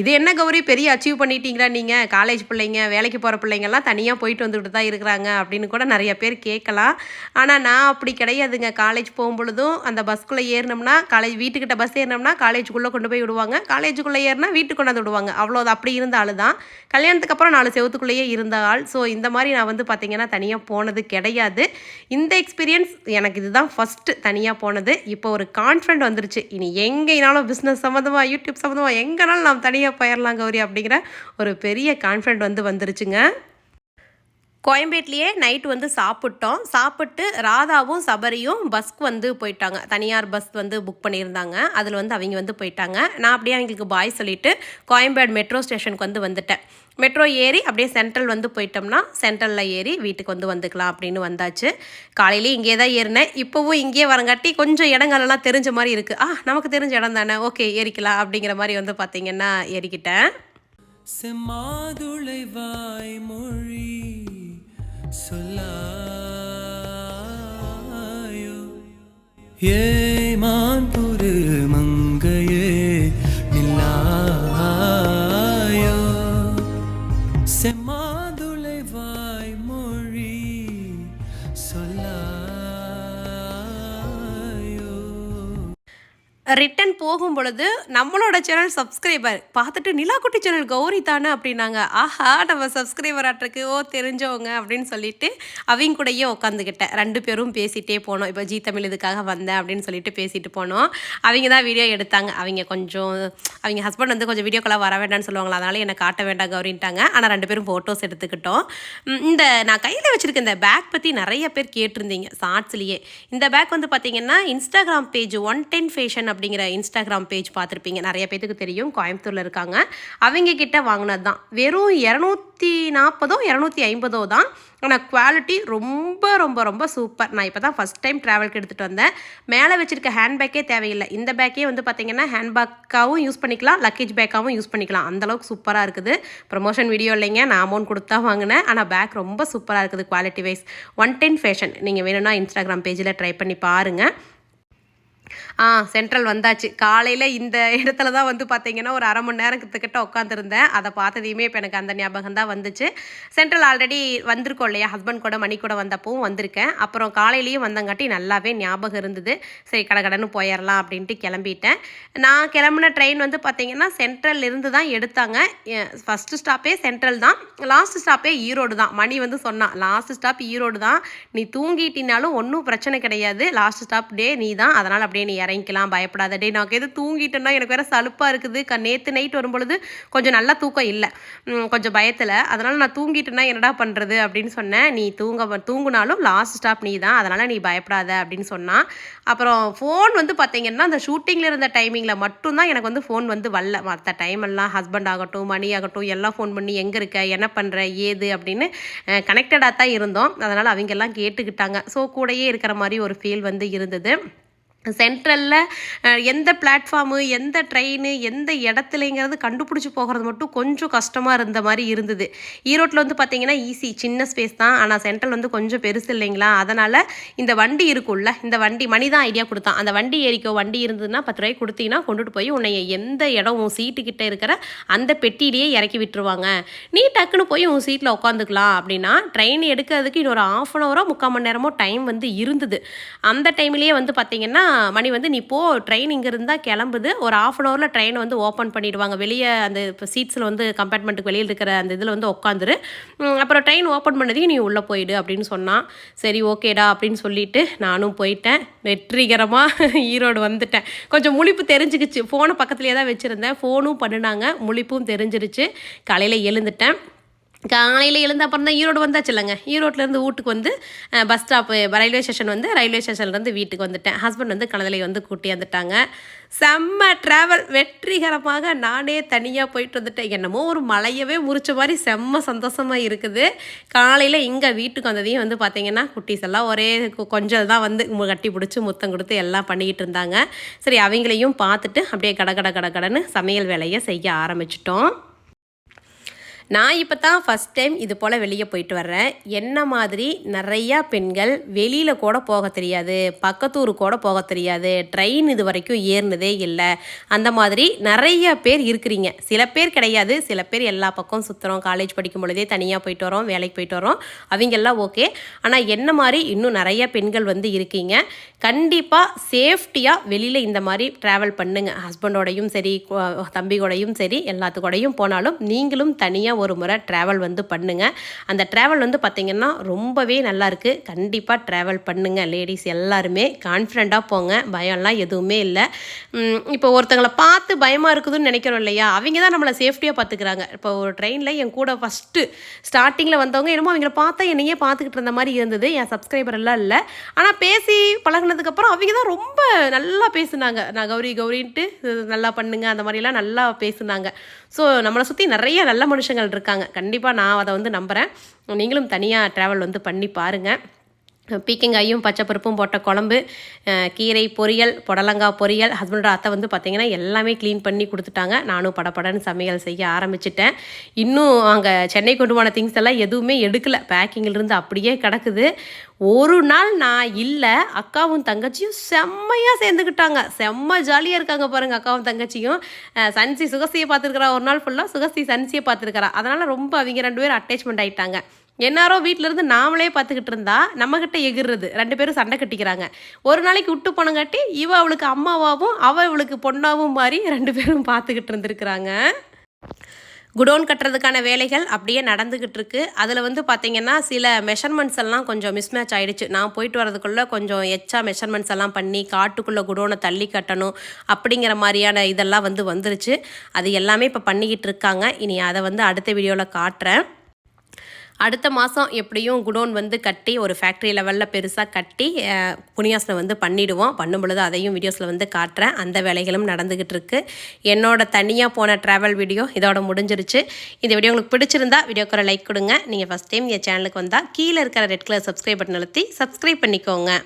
இது என்ன கௌரி? பெரிய அச்சீவ் பண்ணிட்டீங்களா நீங்கள் காலேஜ் பிள்ளைங்க வேலைக்கு போகிற பிள்ளைங்கள்லாம் தனியாக போயிட்டு வந்துட்டு தான் இருக்கிறாங்க அப்படின்னு கூட நிறைய பேர் கேட்கலாம். ஆனால் நான் அப்படி கிடையாதுங்க. காலேஜ் போகும்பொழுதும் அந்த பஸ்க்குள்ளே ஏறினோம்னா காலேஜ் வீட்டுக்கிட்ட பஸ் ஏறினோம்னா காலேஜுக்குள்ளே கொண்டு போய் விடுவாங்க. காலேஜுக்குள்ளே ஏறினா வீட்டுக்கு கொண்டாந்து விடுவாங்க. அவ்வளோ அப்படி இருந்த ஆள் தான். கல்யாணத்துக்கு அப்புறம் நாலு செவத்துக்குள்ளேயே இருந்த ஆள். ஸோ இந்த மாதிரி நான் வந்து பார்த்திங்கன்னா தனியாக போனது கிடையாது. இந்த எக்ஸ்பீரியன்ஸ் எனக்கு இதுதான் ஃபஸ்ட்டு தனியாக போனது. இப்போ ஒரு கான்ஃபிடென்ட் வந்துருச்சு. இனி எங்கேனாலும் பிஸ்னஸ் சம்மந்தமாக யூடியூப் சம்மந்தமாக எங்கேனாலும் நாம் தனியாக போயிடலாம் கௌரி அப்படிங்கிற ஒரு பெரிய கான்ஃபிடென்ட் வந்து வந்துருச்சுங்க. கோயம்பேட்லேயே நைட் வந்து சாப்பிட்டோம். சாப்பிட்டு ராதாவும் சபரியும் பஸ்க்கு வந்து போயிட்டாங்க. தனியார் பஸ் வந்து புக் பண்ணியிருந்தாங்க. அதில் வந்து அவங்க வந்து போயிட்டாங்க. நான் அப்படியே அவங்களுக்கு பாய் சொல்லிட்டு கோயம்பேடு மெட்ரோ ஸ்டேஷனுக்கு வந்து வந்துட்டேன். மெட்ரோ ஏறி அப்படியே சென்ட்ரல் வந்து போயிட்டோம்னா சென்ட்ரலில் ஏறி வீட்டுக்கு வந்து வந்துக்கலாம் அப்படின்னு வந்தாச்சு. காலையிலேயே இங்கே தான் ஏறினேன். இப்போவும் இங்கேயே வரங்காட்டி கொஞ்சம் இடங்கள்லாம் தெரிஞ்ச மாதிரி இருக்குது ஆ நமக்கு தெரிஞ்ச இடம் தானே? ஓகே ஏறிக்கலாம். அப்படிங்கிற மாதிரி வந்து பார்த்தீங்கன்னா ஏறிக்கிட்டேன். செம்மாதுளை வாய்மொழி சொல்லாயோ? ஏமான் புரு மங்கையே நில்லாயோ? செம்மா ரிட்டன் போகும் பொழுது நம்மளோட சேனல் சப்ஸ்கிரைபர் பார்த்துட்டு நிலாக்குட்டி சேனல் கௌரி தானே அப்படின்னாங்க. ஆஹா நம்ம சப்ஸ்கிரைபர் ஆட்டிருக்கு ஓ தெரிஞ்சவங்க அப்படின்னு சொல்லிட்டு அவங்க கூடயே உட்காந்துக்கிட்டேன் ரெண்டு பேரும் பேசிகிட்டே போனோம். இப்போ ஜி தமிழ் இதுக்காக வந்தேன் அப்படின்னு சொல்லிட்டு பேசிட்டு போனோம். அவங்க தான் வீடியோ எடுத்தாங்க. அவங்க கொஞ்சம் அவங்க ஹஸ்பண்ட் வந்து கொஞ்சம் வீடியோக்கெல்லாம் வர வேண்டாம்னு சொல்லுவாங்களா? அதனால என்னை காட்ட வேண்டாம் கௌரின்ட்டாங்க. ஆனால் ரெண்டு பேரும் ஃபோட்டோஸ் எடுத்துக்கிட்டோம். இந்த நான் கையில் வச்சுருக்க இந்த பேக் பற்றி நிறைய பேர் கேட்டிருந்தீங்க. ஷார்ட்ஸ்லேயே இந்த பேக் வந்து பார்த்தீங்கன்னா Instagram page one ten fashion அப்படிங்கிற இன்ஸ்டாகிராம் பேஜ் பார்த்துருப்பீங்க. நிறைய பேத்துக்கு தெரியும். கோயம்புத்தூரில் இருக்காங்க. அவங்க கிட்ட வாங்கினது தான். வெறும் இரநூத்தி நாற்பதோ இரநூத்தி ஐம்பதோ தான். ஆனால் குவாலிட்டி ரொம்ப ரொம்ப ரொம்ப சூப்பர் நான் இப்போ தான் ஃபஸ்ட் டைம் ட்ராவல்க்கு எடுத்துகிட்டு வந்தேன். மேலே வச்சிருக்க ஹேண்ட்பேக்கே தேவையில்லை. இந்த பேக்கே வந்து பார்த்தீங்கன்னா ஹேண்ட்பேக்காகவும் யூஸ் பண்ணிக்கலாம். லக்கேஜ் பேக்காகவும் யூஸ் பண்ணிக்கலாம். அந்தளவுக்கு சூப்பராக இருக்குது. ப்ரொமோஷன் வீடியோ இல்லைங்க. நான் அமௌண்ட் கொடுத்தா வாங்கினேன். ஆனால் பேக் ரொம்ப சூப்பராக இருக்குது quality wise one ten fashion நீங்கள் வேணும்னா இன்ஸ்டாகிராம் பேஜில் ட்ரை பண்ணி பாருங்கள் ஆ சென்ட்ரல் வந்தாச்சு. காலையில் இந்த இடத்துல தான் வந்து பார்த்தீங்கன்னா ஒரு அரை மணி நேரத்துக்கிட்ட உட்காந்துருந்தேன் அதை பார்த்ததையுமே இப்போ எனக்கு அந்த ஞாபகம் தான் வந்துச்சு. சென்ட்ரல் ஆல்ரெடி வந்திருக்கோம் இல்லையா? ஹஸ்பண்ட் கூட மணி கூட வந்தப்பவும் வந்திருக்கேன். அப்புறம் காலையிலையும் வந்தங்காட்டி நல்லாவே ஞாபகம் இருந்தது. சரி கடகடன்னு போயிடலாம் அப்படின்ட்டு கிளம்பிட்டேன். நான் கிளம்புன ட்ரெயின் வந்து பார்த்தீங்கன்னா சென்ட்ரல் இருந்து தான் எடுத்தாங்க. ஃபஸ்ட்டு ஸ்டாப்பே சென்ட்ரல் தான். லாஸ்ட் ஸ்டாப்பே ஈரோடு தான். மணி வந்து சொன்னான் லாஸ்ட் ஸ்டாப் ஈரோடு தான். நீ தூங்கிட்டினாலும் ஒன்றும் பிரச்சனை கிடையாது. லாஸ்ட் ஸ்டாப் டே நீ தான். அதனால் அப்படியே நீ இறங்கிக்கலாம் பயப்படாத. டே நான் எது தூங்கிட்டேன்னா எனக்கு வேறு சலுப்பாக இருக்குது. க நேற்று நைட் வரும்பொழுது கொஞ்சம் நல்லா தூக்கம் இல்லை. கொஞ்சம் பயத்தில். அதனால் நான் தூங்கிட்டேன்னா என்னடா பண்ணுறது அப்படின்னு சொன்னேன். நீ தூங்க தூங்குனாலும் லாஸ்ட் ஸ்டாப் நீ தான் அதனால் நீ பயப்படாத அப்படின்னு சொன்னான். அப்புறம் ஃபோன் வந்து பார்த்தீங்கன்னா அந்த ஷூட்டிங்கில் இருந்த டைமிங்கில் மட்டும்தான் எனக்கு வந்து ஃபோன் வந்து வரல. மற்ற டைம் எல்லாம் ஹஸ்பண்ட் ஆகட்டும் மணி ஆகட்டும் எல்லாம் ஃபோன் பண்ணி எங்கே இருக்க என்ன பண்ணுற ஏது அப்படின்னு கனெக்டடாக தான் இருந்தோம். அதனால் அவங்க எல்லாம் கேட்டுக்கிட்டாங்க. ஸோ கூடயே இருக்கிற மாதிரி ஒரு ஃபீல் வந்து இருந்தது. சென்ட்ரலில் எந்த பிளாட்ஃபார்மு எந்த ட்ரெயின் எந்த இடத்துலங்கிறது கண்டுபிடிச்சி போகிறது மட்டும் கொஞ்சம் கஷ்டமாக இருந்த மாதிரி இருந்தது. ஈரோட்டில் வந்து பார்த்தீங்கன்னா ஈஸி சின்ன ஸ்பேஸ் தான். ஆனால் சென்ட்ரல் வந்து கொஞ்சம் பெருசு இல்லைங்களா? அதனால் இந்த வண்டி இருக்கும்ல இந்த வண்டி மணி தான் ஐடியா கொடுத்தான். அந்த வண்டி ஏறிக்கோ வண்டி இருந்ததுன்னா பத்து ரூபாய்க்கு கொடுத்தீங்கன்னா கொண்டுட்டு போய் உன்னை எந்த இடம் உன் சீட்டுக்கிட்ட இருக்கிற அந்த பெட்டியிலேயே இறக்கி விட்டுருவாங்க. நீ டக்குன்னு போய் உன் சீட்டில் உட்காந்துக்கலாம் அப்படின்னா ட்ரெயின் எடுக்கிறதுக்கு இன்னொரு ஆஃப் அன் ஹவரோ முக்கால் மணி நேரமோ டைம் வந்து இருந்தது. அந்த டைம்லேயே வந்து பார்த்தீங்கன்னா மணி வந்து நீ போ ட்ரெயின் இங்கே இருந்தால் கிளம்புது. ஒரு ஆஃப் அன் ஹவரில் ட்ரெயினை வந்து ஓப்பன் பண்ணிடுவாங்க. வெளியே அந்த இப்போ சீட்ஸில் வந்து கம்பார்ட்மெண்ட்டுக்கு வெளியில் இருக்கிற அந்த இதில் வந்து உட்காந்துரு அப்புறம் ட்ரெயின் ஓப்பன் பண்ணதையும் நீ உள்ளே போயிடு அப்படின்னு சொன்னான். சரி ஓகேடா அப்படின்னு சொல்லிட்டு நானும் போயிட்டேன். வெற்றிகரமாக ஈரோடு வந்துட்டேன். கொஞ்சம் முழிப்பு தெரிஞ்சுக்கிச்சு. ஃபோனை பக்கத்துலேயே தான் வச்சுருந்தேன். ஃபோனும் பண்ணினாங்க. முழிப்பும் தெரிஞ்சிருச்சு. காலையில் எழுந்துட்டேன். காலையில் எழுந்த அப்புறம் தான் ஈரோடு வந்தாச்சு இல்லைங்க. ஈரோட்லேருந்து வீட்டுக்கு வந்து பஸ் ஸ்டாப் ரயில்வே ஸ்டேஷன் வந்து ரயில்வே ஸ்டேஷன்லேருந்து வீட்டுக்கு வந்துட்டேன். ஹஸ்பண்ட் வந்து கணதலை வந்து கூட்டி வந்துட்டாங்க. செம்ம ட்ராவல் வெற்றிகரமாக நானே தனியாக போயிட்டு வந்துட்டேன். என்னமோ ஒரு மலையவே முறிச்ச மாதிரி செம்ம சந்தோஷமாக இருக்குது. காலையில் இங்கே வீட்டுக்கு வந்ததையும் வந்து பார்த்தீங்கன்னா குட்டீஸ் எல்லாம் ஒரே கொஞ்சம் தான் வந்து கட்டி பிடிச்சி முத்தம் கொடுத்து எல்லாம் பண்ணிக்கிட்டு இருந்தாங்க. சரி அவங்களையும் பார்த்துட்டு அப்படியே கட கட கட கடன்னு சமையல் வேலையை செய்ய ஆரம்பிச்சிட்டோம். நான் இப்போ தான் ஃபஸ்ட் டைம் இது போல் வெளியே போயிட்டு வர்றேன். என்ன மாதிரி நிறையா பெண்கள் வெளியில் கூட போக தெரியாது பக்கத்தூர் கூட போக தெரியாது ட்ரெயின் இது வரைக்கும் ஏறினதே இல்லை. அந்த மாதிரி நிறைய பேர் இருக்கிறீங்க. சில பேர் கிடையாது சில பேர் எல்லா பக்கம் சுற்றுறோம் காலேஜ் படிக்கும் பொழுதே தனியாக போயிட்டு வரோம் வேலைக்கு போயிட்டு வரோம் அவங்கெல்லாம் ஓகே ஆனால் என்ன மாதிரி இன்னும் நிறைய பெண்கள் வந்து இருக்கீங்க. கண்டிப்பாக சேஃப்டியாக வெளியில் இந்த மாதிரி ட்ராவல் பண்ணுங்கள் ஹஸ்பண்டோடையும் சரி தம்பி கூடயும் சரி எல்லாத்துக்கூடயும் போனாலும் நீங்களும் தனியாக ஒரு முறை ட்ராவல் வந்து பண்ணுங்கள் அந்த ட்ராவல் வந்து பார்த்திங்கன்னா ரொம்பவே நல்லாயிருக்கு கண்டிப்பாக ட்ராவல் பண்ணுங்கள் லேடிஸ் எல்லாருமே. கான்ஃபிடண்ட்டாக போங்க பயம்லாம் எதுவுமே இல்லை. இப்போ ஒருத்தங்களை பார்த்து பயமாக இருக்குதுன்னு நினைக்கிறோம் இல்லையா? அவங்க தான் நம்மளை சேஃப்டியாக பார்த்துக்கிறாங்க இப்போ ஒரு ட்ரெயினில் என் கூட ஃபஸ்ட்டு ஸ்டார்டிங்கில் வந்தவங்க என்னமோ அவங்கள பார்த்தா என்னையே பார்த்துக்கிட்டு இருந்த மாதிரி இருந்தது. என் சப்ஸ்கிரைபர் எல்லாம் இல்லை. ஆனால் பேசி பழகுனதுக்கப்புறம் அவங்க தான் ரொம்ப நல்லா பேசுனாங்க. நான் கௌரி கௌரின்ட்டு நல்லா பண்ணுங்க அந்த மாதிரிலாம் நல்லா பேசுனாங்க. ஸோ நம்மளை சுற்றி நிறைய நல்ல மனுஷங்கள் இருக்காங்க கண்டிப்பாக நான் அதை வந்து நம்புகிறேன் நீங்களும் தனியாக ட்ராவல் வந்து பண்ணி பாருங்கள் பீக்கங்காயும் பச்சை பருப்பும் போட்ட குழம்பு கீரை பொரியல் புடலங்காய் பொரியல் ஹஸ்பண்டோட அத்தை வந்து பார்த்திங்கன்னா எல்லாமே க்ளீன் பண்ணி கொடுத்துட்டாங்க. நானும் படபடன்னு சமையல் செய்ய ஆரம்பிச்சிட்டேன். இன்னும் அங்கே சென்னை கொண்டு போன திங்ஸ் எல்லாம் எதுவுமே எடுக்கலை. பேக்கிங்கிலிருந்து அப்படியே கிடக்குது. ஒரு நாள் நான் இல்லை அக்காவும் தங்கச்சியும் செம்மையாக சேர்ந்துக்கிட்டாங்க செம்ம ஜாலியாக இருக்காங்க பாருங்கள் அக்காவும் தங்கச்சியும். சன்சி சுகசியை பார்த்துருக்குறா. ஒரு நாள் ஃபுல்லாக சுகசி சன்சியை பார்த்துருக்குறா. அதனால் ரொம்ப அவங்க ரெண்டு பேரும் அட்டாச்மெண்ட் ஆகிட்டாங்க என்னாரோ வீட்டிலேருந்து இருந்து நாமளே பார்த்துக்கிட்டு இருந்தா நம்மக்கிட்ட எகிர்றது. ரெண்டு பேரும் சண்டை கட்டிக்கிறாங்க. ஒரு நாளைக்கு விட்டு போனங்காட்டி இவ அவளுக்கு அம்மாவாகவும் அவ இவளுக்கு பொண்ணாவும் மாதிரி ரெண்டு பேரும் பார்த்துக்கிட்டு இருந்திருக்கிறாங்க. குடோன் கட்டுறதுக்கான வேலைகள் அப்படியே நடந்துக்கிட்டு இருக்கு. அதில் வந்து பார்த்தீங்கன்னா சில மெஷர்மெண்ட்ஸ் எல்லாம் கொஞ்சம் மிஸ்மேட்ச் ஆகிடுச்சு நான் போயிட்டு வரதுக்குள்ளே கொஞ்சம் எச்சா மெஷர்மெண்ட்ஸ் எல்லாம் பண்ணி காட்டுக்குள்ளே குடோனை தள்ளி கட்டணும் அப்படிங்கிற மாதிரியான இதெல்லாம் வந்து வந்துருச்சு. அது எல்லாமே இப்போ பண்ணிக்கிட்டு இருக்காங்க. இனி அதை வந்து அடுத்த வீடியோவில் காட்டுறேன். அடுத்த மாதம் எப்படியும் குடோன் வந்து கட்டி ஒரு ஃபேக்ட்ரி லெவலில் பெருசாக கட்டி புனியாஸில் வந்து பண்ணிடுவோம். பண்ணும் பொழுது அதையும் வீடியோஸில் வந்து காட்டுறேன். அந்த வேலைகளும் நடந்துக்கிட்டு இருக்கு. என்னோட தனியாக போன ட்ராவல் வீடியோ இதோட முடிஞ்சிருச்சு. இந்த வீடியோ உங்களுக்கு பிடிச்சிருந்தா வீடியோக்கு லைக் கொடுங்க. நீங்கள் ஃபஸ்ட் டைம் என் சேனலுக்கு வந்தால் கீழே இருக்கிற ரெட் கலர் சப்ஸ்கிரைப் பட்டன் அழுத்தி சப்ஸ்கிரைப் பண்ணிக்கோங்க.